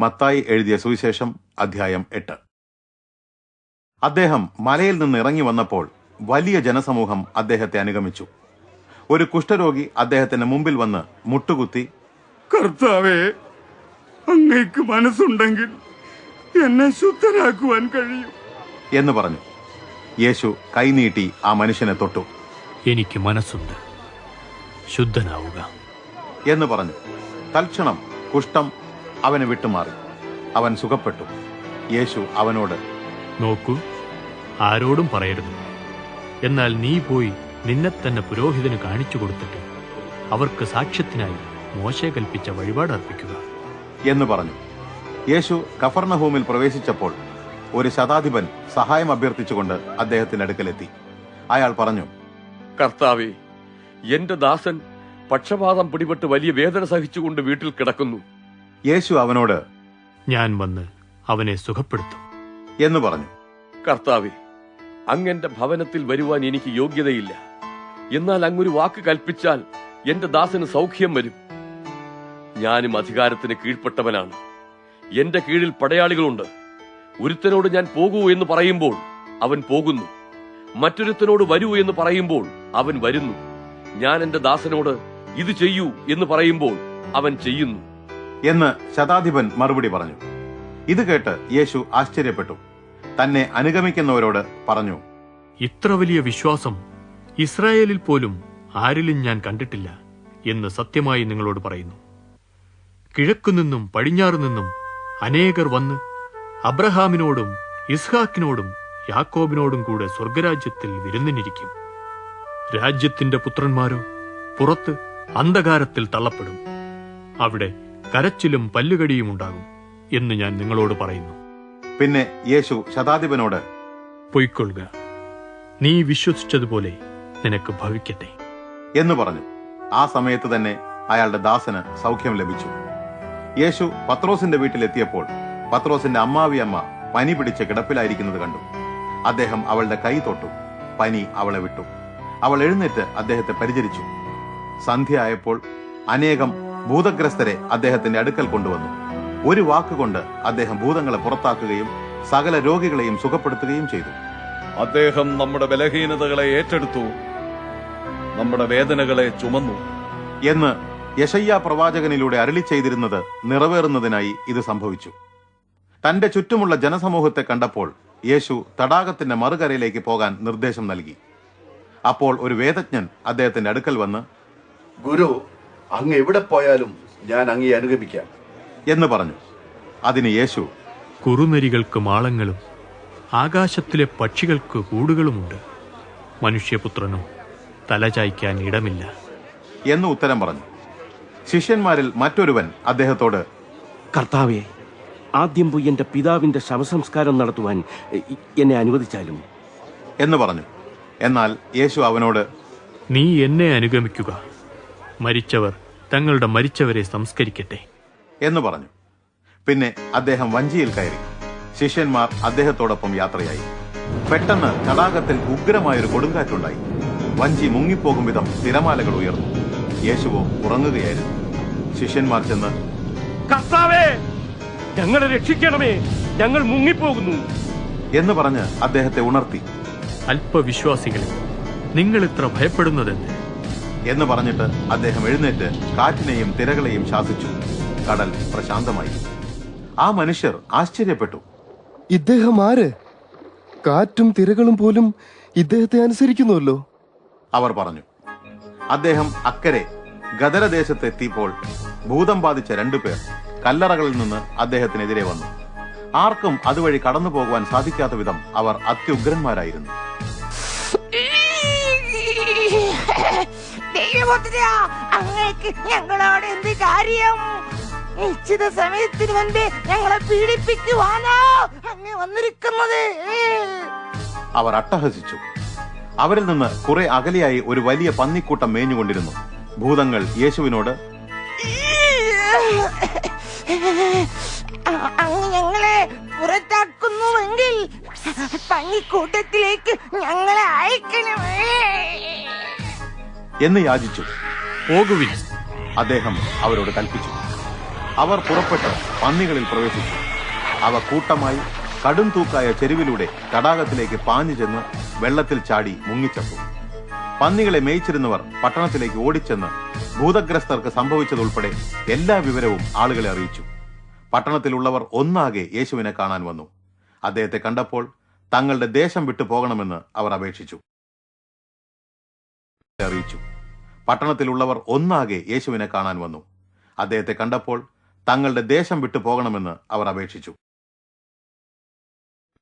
മത്തായി എഴുതിയ സുവിശേഷം അധ്യായം എട്ട്. അദ്ദേഹം മലയിൽ നിന്ന് ഇറങ്ങി വന്നപ്പോൾ വലിയ ജനസമൂഹം അദ്ദേഹത്തെ അനുഗമിച്ചു. ഒരു കുഷ്ഠരോഗി അദ്ദേഹത്തിന് മുമ്പിൽ വന്ന് മുട്ടുകുത്തി കർത്താവേ അങ്ങേക്ക് മനസ്സുണ്ടെങ്കിൽ എന്നെ ശുദ്ധരാക്കുവാൻ കഴിയും. എന്ന് പറഞ്ഞു. യേശു കൈനീട്ടി ആ മനുഷ്യനെ തൊട്ടു. എനിക്ക് മനസ്സുണ്ട്. ശുദ്ധനാവുക. എന്ന് പറഞ്ഞു. തൽക്ഷണം കുഷ്ഠം അവന് വിട്ടുമാറി. അവൻ സുഖപ്പെട്ടു. യേശു അവനോട് നോക്കൂ ആരോടും പറയരുത്. എന്നാൽ നീ പോയി നിന്നെ തന്നെ പുരോഹിതന് കാണിച്ചു കൊടുത്തിട്ട് അവർക്ക് സാക്ഷ്യത്തിനായി മോശെ കൽപ്പിച്ച വഴിപാട് അർപ്പിക്കുക. എന്ന് പറഞ്ഞു. യേശു കഫർണഹൂമിൽ പ്രവേശിച്ചപ്പോൾ ഒരു ശതാധിപൻ സഹായം അഭ്യർത്ഥിച്ചുകൊണ്ട് അദ്ദേഹത്തിന്റെ അടുക്കലെത്തി. അയാൾ പറഞ്ഞു കർത്താവെ എന്റെ ദാസൻ പക്ഷപാതം പിടിപെട്ട് വലിയ വേദന സഹിച്ചുകൊണ്ട് വീട്ടിൽ കിടക്കുന്നു. യേശു അവനോട് ഞാൻ വന്ന് അവനെ സുഖപ്പെടുത്തും എന്ന് പറഞ്ഞു. കർത്താവെ അങ്ങന്റെ ഭവനത്തിൽ വരുവാൻ എനിക്ക് യോഗ്യതയില്ല. എന്നാൽ അങ്ങൊരു വാക്ക് കൽപ്പിച്ചാൽ എന്റെ ദാസന് സൗഖ്യം വരും. ഞാനും അധികാരത്തിന് കീഴ്പ്പെട്ടവനാണ്. എന്റെ കീഴിൽ പടയാളികളുണ്ട്. ഒരുത്തനോട് ഞാൻ പോകൂ എന്ന് പറയുമ്പോൾ അവൻ പോകുന്നു. മറ്റൊരുത്തനോട് വരൂ എന്ന് പറയുമ്പോൾ അവൻ വരുന്നു. ഞാൻ എന്റെ ദാസനോട് ഇത് ചെയ്യൂ എന്ന് പറയുമ്പോൾ അവൻ ചെയ്യുന്നു. എന്ന് ശതാധിപൻ മറുപടി പറഞ്ഞു. ഇത് കേട്ട് യേശു ആശ്ചര്യപ്പെട്ടു. തന്നെ അനുഗമിക്കുന്നവരോട് പറഞ്ഞു ഇത്ര വലിയ വിശ്വാസം ഇസ്രായേലിൽ പോലും ആരിലും ഞാൻ കണ്ടിട്ടില്ല എന്ന് സത്യമായി നിങ്ങളോട് പറയുന്നു. കിഴക്കുനിന്നും പടിഞ്ഞാറു നിന്നും അനേകർ വന്ന് അബ്രഹാമിനോടും ഇസ്ഹാക്കിനോടും യാക്കോബിനോടും കൂടെ സ്വർഗരാജ്യത്തിൽ വിരുന്നിനിരിക്കും. രാജ്യത്തിന്റെ പുത്രന്മാരോ പുറത്ത് അന്ധകാരത്തിൽ തള്ളപ്പെടും. അവിടെ കരച്ചിലും പല്ലുകടിയും ഉണ്ടാകും എന്ന് ഞാൻ നിങ്ങളോട് പറയുന്നു. പിന്നെ യേശു ശതാധിപനോട് പൊയ്ക്കൊള്ളുക. നീ വിശ്വസിച്ചതുപോലെ നിനക്ക് ഭവിക്കട്ടെ. എന്ന് പറഞ്ഞു. ആ സമയത്ത് തന്നെ അയാളുടെ ദാസന് സൗഖ്യം ലഭിച്ചു. യേശു പത്രോസിന്റെ വീട്ടിലെത്തിയപ്പോൾ പത്രോസിന്റെ അമ്മാവിയമ്മ പനി പിടിച്ച് കിടപ്പിലായിരിക്കുന്നത് കണ്ടു. അദ്ദേഹം അവളുടെ കൈ തൊട്ടു. പനി അവളെ വിട്ടു. അവൾ എഴുന്നേറ്റ് അദ്ദേഹത്തെ പരിചരിച്ചു. സന്ധ്യ ആയപ്പോൾ അനേകം ഭൂതഗ്രസ്തരെ അദ്ദേഹത്തിന്റെ അടുക്കൽ കൊണ്ടുവന്നു. ഒരു വാക്കുകൊണ്ട് അദ്ദേഹം ഭൂതങ്ങളെ പുറത്താക്കുകയും സകല രോഗികളെയും സുഖപ്പെടുത്തുകയും ചെയ്തു. അദ്ദേഹം നമ്മുടെ ബലഹീനതകളെ ഏറ്റെടുത്തു. നമ്മുടെ വേദനകളെ ചുമന്നു. എന്ന് യശയ്യ പ്രവാചകനിലൂടെ അരളി ചെയ്തിരുന്നത് നിറവേറുന്നതിനായി ഇത് സംഭവിച്ചു. തന്റെ ചുറ്റുമുള്ള ജനസമൂഹത്തെ കണ്ടപ്പോൾ യേശു തടാകത്തിന്റെ മറുകരയിലേക്ക് പോകാൻ നിർദ്ദേശം നൽകി. അപ്പോൾ ഒരു വേദജ്ഞൻ അദ്ദേഹത്തിന്റെ അടുക്കൽ വന്ന് ഗുരു അങ്ങ് എവിടെ പോയാലും ഞാൻ അങ്ങേ അനുഗമിക്കാം. എന്ന് പറഞ്ഞു. അതിന് യേശു കുറുനരികൾക്ക് മാളങ്ങളും ആകാശത്തിലെ പക്ഷികൾക്ക് കൂടുകളുമുണ്ട്. മനുഷ്യപുത്രനോ തലചായ്ക്കാൻ ഇടമില്ല. എന്ന് ഉത്തരം പറഞ്ഞു. ശിഷ്യന്മാരിൽ മറ്റൊരുവൻ അദ്ദേഹത്തോട് കർത്താവെ ആദ്യം പോയി എന്റെ പിതാവിന്റെ ശവസംസ്കാരം നടത്തുവാൻ എന്നെ അനുവദിച്ചാലും? എന്ന് പറഞ്ഞു. എന്നാൽ യേശു അവനോട് നീ എന്നെ അനുഗമിക്കുക. മരിച്ചവർ തങ്ങളുടെ മരിച്ചവരെ സംസ്കരിക്കട്ടെ. എന്ന് പറഞ്ഞു. പിന്നെ അദ്ദേഹം വഞ്ചിയിൽ കയറി. ശിഷ്യന്മാർ അദ്ദേഹത്തോടൊപ്പം യാത്രയായി. പെട്ടെന്ന് തടാകത്തിൽ ഉഗ്രമായൊരു കൊടുങ്കാറ്റുണ്ടായി. വഞ്ചി മുങ്ങിപ്പോകും വിധം തിരമാലകൾ ഉയർന്നു. യേശുവോ ഉറങ്ങുകയായിരുന്നു. ശിഷ്യന്മാർ ചെന്ന് കർത്താവേ ഞങ്ങളെ രക്ഷിക്കണമേ ഞങ്ങൾ മുങ്ങിപ്പോകുന്നു. എന്ന് പറഞ്ഞ് അദ്ദേഹത്തെ ഉണർത്തി. അല്പവിശ്വാസികളെ നിങ്ങൾ ഇത്ര ഭയപ്പെടുന്നതെന്ത്? എന്ന് പറഞ്ഞിട്ട് അദ്ദേഹം എഴുന്നേറ്റ് കാറ്റിനെയും തിരകളെയും ശാസിച്ചു. കടൽ പ്രശാന്തമായി. ആ മനുഷ്യർ ആശ്ചര്യപ്പെട്ടു. ഇദ്ദേഹം ആര്? കാറ്റും തിരകളും പോലും ഇദ്ദേഹത്തെ അനുസരിക്കുന്നുവല്ലോ. അവർ പറഞ്ഞു അദ്ദേഹം അക്കരെ ഗദരദേശത്തെത്തിയപ്പോൾ ഭൂതം ബാധിച്ച രണ്ടുപേർ കല്ലറകളിൽ നിന്ന് അദ്ദേഹത്തിനെതിരെ വന്നു. ആർക്കും അതുവഴി കടന്നു പോകുവാൻ സാധിക്കാത്ത വിധം അവർ അത്യുഗ്രന്മാരായിരുന്നു. ദൈവപുത്ര അങ്ങേക്ക് ഞങ്ങളോട് എന്ത് കാര്യം? നിശ്ചിത സമയത്തിന് മുൻപേ ഞങ്ങളെ പീഡിപ്പിക്കുവാനോ? അങ്ങ് വന്നിരിക്കുന്നത്. അവർ അട്ടഹസിച്ചു. അവരിൽ നിന്ന് കുറെ അകലെയായി ഒരു വലിയ പന്നിക്കൂട്ടം മേഞ്ഞുകൊണ്ടിരുന്നു. ഭൂതങ്ങൾ യേശുവിനോട് അങ്ങ് ഞങ്ങളെ പുറത്താക്കുന്നുവെങ്കിൽ പന്നിക്കൂട്ടത്തിലേക്ക് ഞങ്ങളെ അയക്കണമേ. എന്ന് യാചിച്ചു. പോകുവിൻ. അദ്ദേഹം അവരോട് കൽപ്പിച്ചു. അവർ പുറപ്പെട്ട് പന്നികളിൽ പ്രവേശിച്ചു. അവ കൂട്ടമായി കടും തൂക്കായ ചെരുവിലൂടെ തടാകത്തിലേക്ക് പാഞ്ഞു ചെന്ന് വെള്ളത്തിൽ ചാടി മുങ്ങിച്ചപ്പു. പന്നികളെ മേയിച്ചിരുന്നവർ പട്ടണത്തിലേക്ക് ഓടിച്ചെന്ന് ഭൂതഗ്രസ്തർക്ക് സംഭവിച്ചതുൾപ്പെടെ എല്ലാ വിവരവും ആളുകളെ അറിയിച്ചു. പട്ടണത്തിലുള്ളവർ ഒന്നാകെ യേശുവിനെ കാണാൻ വന്നു. അദ്ദേഹത്തെ കണ്ടപ്പോൾ തങ്ങളുടെ ദേശം വിട്ടു പോകണമെന്ന് അവർ അപേക്ഷിച്ചു. അറിയിച്ചു. പട്ടണത്തിലുള്ളവർ ഒന്നാകെ യേശുവിനെ കാണാൻ വന്നു. അദ്ദേഹത്തെ കണ്ടപ്പോൾ തങ്ങളുടെ ദേശം വിട്ടു പോകണമെന്ന് അവർ അപേക്ഷിച്ചു.